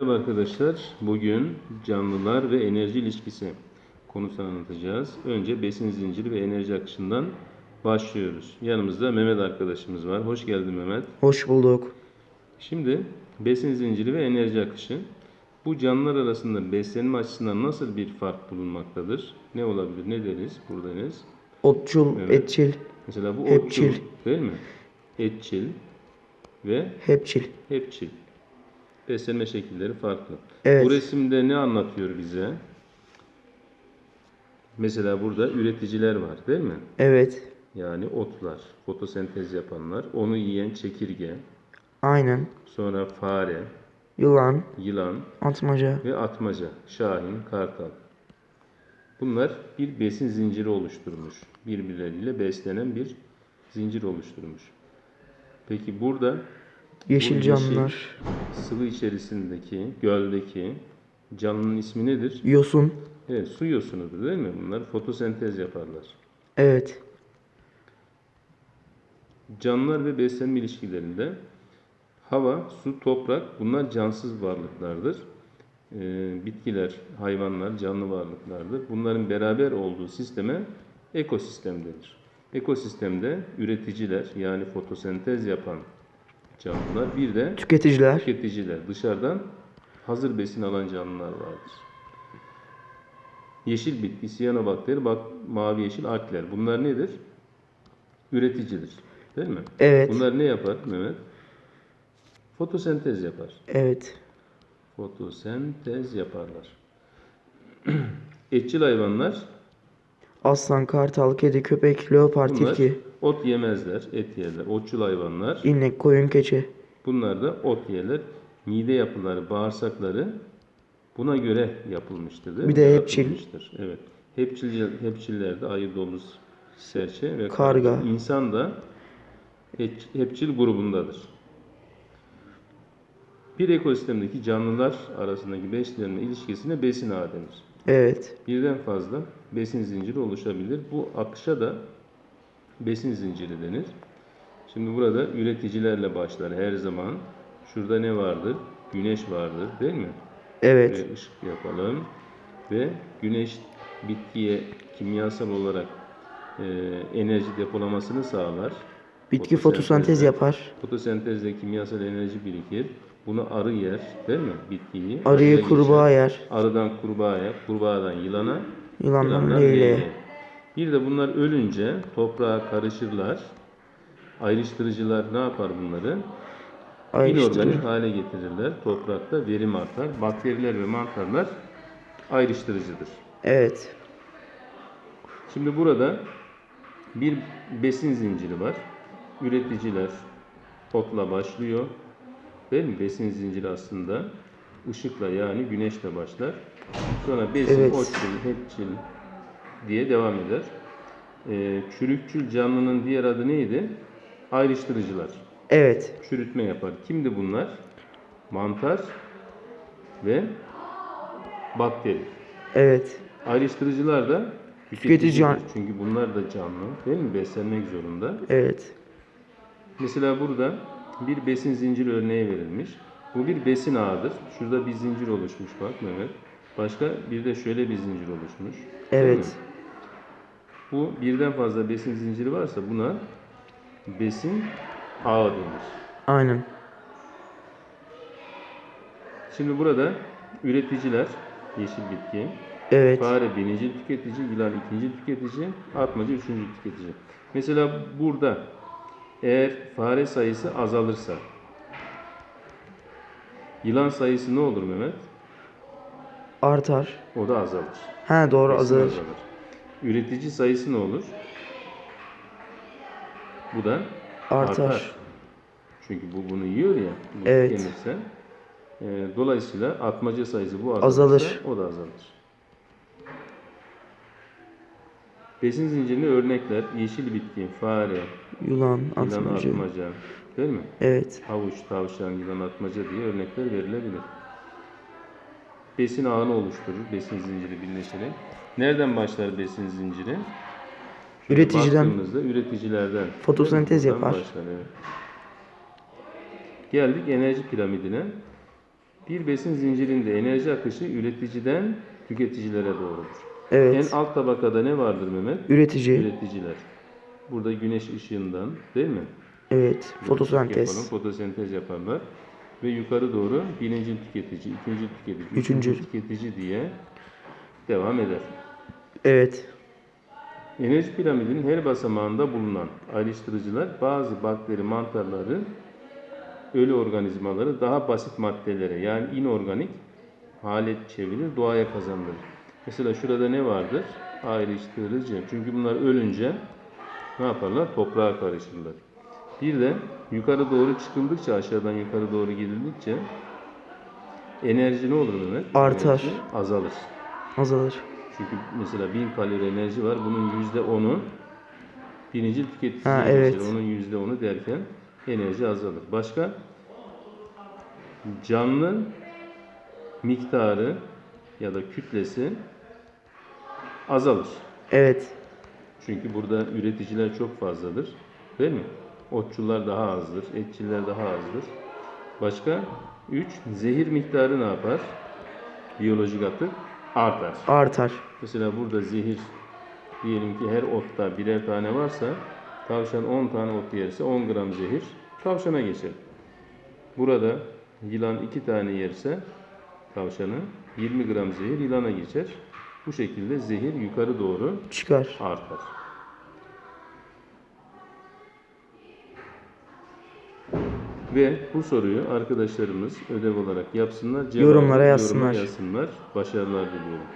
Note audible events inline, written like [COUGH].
Merhaba arkadaşlar. Bugün canlılar ve enerji ilişkisi konusunu anlatacağız. Önce besin zinciri ve enerji akışından başlıyoruz. Yanımızda Mehmet arkadaşımız var. Hoş geldin Mehmet. Hoş bulduk. Şimdi besin zinciri ve enerji akışı. Bu canlılar arasında beslenme açısından nasıl bir fark bulunmaktadır? Ne olabilir? Ne deriz? Burada deriz. Otçul, Evet. etçil, Mesela bu Hepçil. otçul değil mi? Etçil ve hepçil. hepçil. Beslenme şekilleri farklı. Evet. Bu resimde ne anlatıyor bize? Mesela burada üreticiler var değil mi? Evet. Yani otlar, fotosentez yapanlar, onu yiyen çekirge, Aynen. sonra fare, Yılan, yılan atmaca. ve atmaca, şahin, kartal. Bunlar bir besin zinciri oluşturmuş. Birbirleriyle beslenen bir zincir oluşturmuş. Peki burada Yeşil canlılar. sıvı içerisindeki, göldeki canlının ismi nedir? Yosun. Evet, su yosunudur değil mi? Bunlar fotosentez yaparlar. Evet. Canlılar ve beslenme ilişkilerinde hava, su, toprak bunlar cansız varlıklardır. Ee, bitkiler, hayvanlar canlı varlıklardır. Bunların beraber olduğu sisteme ekosistem denir. Ekosistemde üreticiler yani fotosentez yapan canlılar bir de Tüketiciler. tüketiciler dışarıdan hazır besin alan canlılar vardır. Yeşil bitki, siyanobakteri, bak mavi yeşil alkler. Bunlar nedir? Üreticidir. Değil mi? Evet. Bunlar ne yapar Mehmet? Fotosentez yapar. Evet. Fotosentez yaparlar. [CLEARS THROAT] Etçil hayvanlar Aslan, kartal, kedi, köpek, leopar, bunlar tilki, ot yemezler, et yerler. Otçul hayvanlar inek, koyun, keçi. bunlar da ot yerler. Mide yapıları, bağırsakları buna göre yapılmıştır değil Bir mi? de hepçil. Evet. Hepçil, hepçillerde ayı, domuz, serçe ve Karga. İnsan da hep- hepçil grubundadır. Bir ekosistemdeki canlılar arasındaki beslenme ilişkisine besin ağı denir. Evet. Birden fazla besin zinciri oluşabilir. Bu akışa da besin zinciri denir. Şimdi burada üreticilerle başlar her zaman. Şurada ne vardır? Güneş vardır değil mi? Evet. Ve ışık yapalım. Ve güneş bitkiye kimyasal olarak e, enerji depolamasını sağlar. Bitki fotosentez yapar. Fotosentezde kimyasal enerji birikir. Bunu arı yer değil mi? Bitkiyi. Arıyı Arıya kurbağa geçer. yer. Arıdan kurbağaya, kurbağadan yılana, Yılandan leyleye. Bir de bunlar ölünce toprağa karışırlar. Ayrıştırıcılar ne yapar bunları? İnorganik hale getirirler. Toprakta verim artar. Bakteriler ve mantarlar ayrıştırıcıdır. Evet. Şimdi burada bir besin zinciri var. Üreticiler otla başlıyor. Değil mi? Besin zinciri aslında ışıkla yani güneşle başlar. Sonra besin, Evet. otçul, hepçil diye devam eder. Ee, çürükçül canlının diğer adı neydi? Ayrıştırıcılar. Evet. Çürütme yapar. Kimdi bunlar? Mantar ve bakteri. Evet. Ayrıştırıcılar da Tüketici can- Çünkü bunlar da canlı değil mi? Beslenmek zorunda. Evet. Mesela burada bir besin zinciri örneği verilmiş. Bu bir besin ağıdır. Şurada bir zincir oluşmuş bak Mehmet. Başka bir de şöyle bir zincir oluşmuş. Evet. Bu birden fazla besin zinciri varsa buna besin ağı denir. Aynen. Şimdi burada üreticiler, yeşil bitki, Evet. Fare birinci tüketici, yılan ikinci tüketici, atmaca üçüncü tüketici. Mesela burada eğer fare sayısı azalırsa yılan sayısı ne olur Mehmet? Artar. O da azalır. Ha doğru Kesin azalır. Üretici sayısı ne olur? Bu da Artar. Çünkü bu bunu yiyor ya. Bu Evet. Yemirse. Ee, dolayısıyla atmaca sayısı bu Azalır. o da azalır. Besin zincirine örnekler yeşil bitki, fare, Yılan, yılan atmaca. atmaca, değil mi? Evet. Havuç, tavşan, yılan atmaca diye örnekler verilebilir. Besin ağını oluşturur, besin zinciri birleşerek. Nereden başlar besin zinciri? Şöyle Üreticiden. baktığımızda üreticilerden. Fotosentez yapar. başlar, evet. Geldik enerji piramidine. Bir besin zincirinde enerji akışı üreticiden tüketicilere doğrudur. Evet. En alt tabakada ne vardır Mehmet? Üretici. Üreticiler. Burada güneş ışığından değil mi? Evet. Yapalım, Fotosentez. fotosentez yaparlar. Ve yukarı doğru birinci tüketici, ikinci tüketici, Üçüncü. üçüncü tüketici diye devam eder. Evet. Enerji piramidinin her basamağında bulunan ayrıştırıcılar bazı bakteri mantarları, ölü organizmaları daha basit maddelere yani inorganik hale çevirir, doğaya kazandırır. Mesela şurada ne vardır? Ayrıştırıcı. Çünkü bunlar ölünce ne yaparlar? Toprağa karışırlar. Bir de yukarı doğru çıkıldıkça, aşağıdan yukarı doğru gidildikçe enerji ne olur Mehmet? Artar. Enerji azalır. Azalır. Çünkü mesela 1000 kalori enerji var. Bunun %10'u birinci tüketiciye Ha, geçer. evet. Onun %10'u derken enerji azalır. Başka? Canlı miktarı ya da kütlesi azalır. Evet. Çünkü burada üreticiler çok fazladır. Değil mi? Otçular daha azdır. Etçiler daha azdır. Başka? 3. Zehir miktarı ne yapar? Biyolojik atık artar. Artar. Mesela burada zehir diyelim ki her otta birer tane varsa tavşan 10 tane ot yerse 10 gram zehir tavşana geçer. Burada yılan 2 tane yerse tavşanı 20 gram zehir yılana geçer. Bu şekilde zehir yukarı doğru Çıkar. artar. Ve bu soruyu arkadaşlarımız ödev olarak yapsınlar. Cevabı Yorumlara yoruma yazsınlar. yazsınlar. Başarılar diliyorum.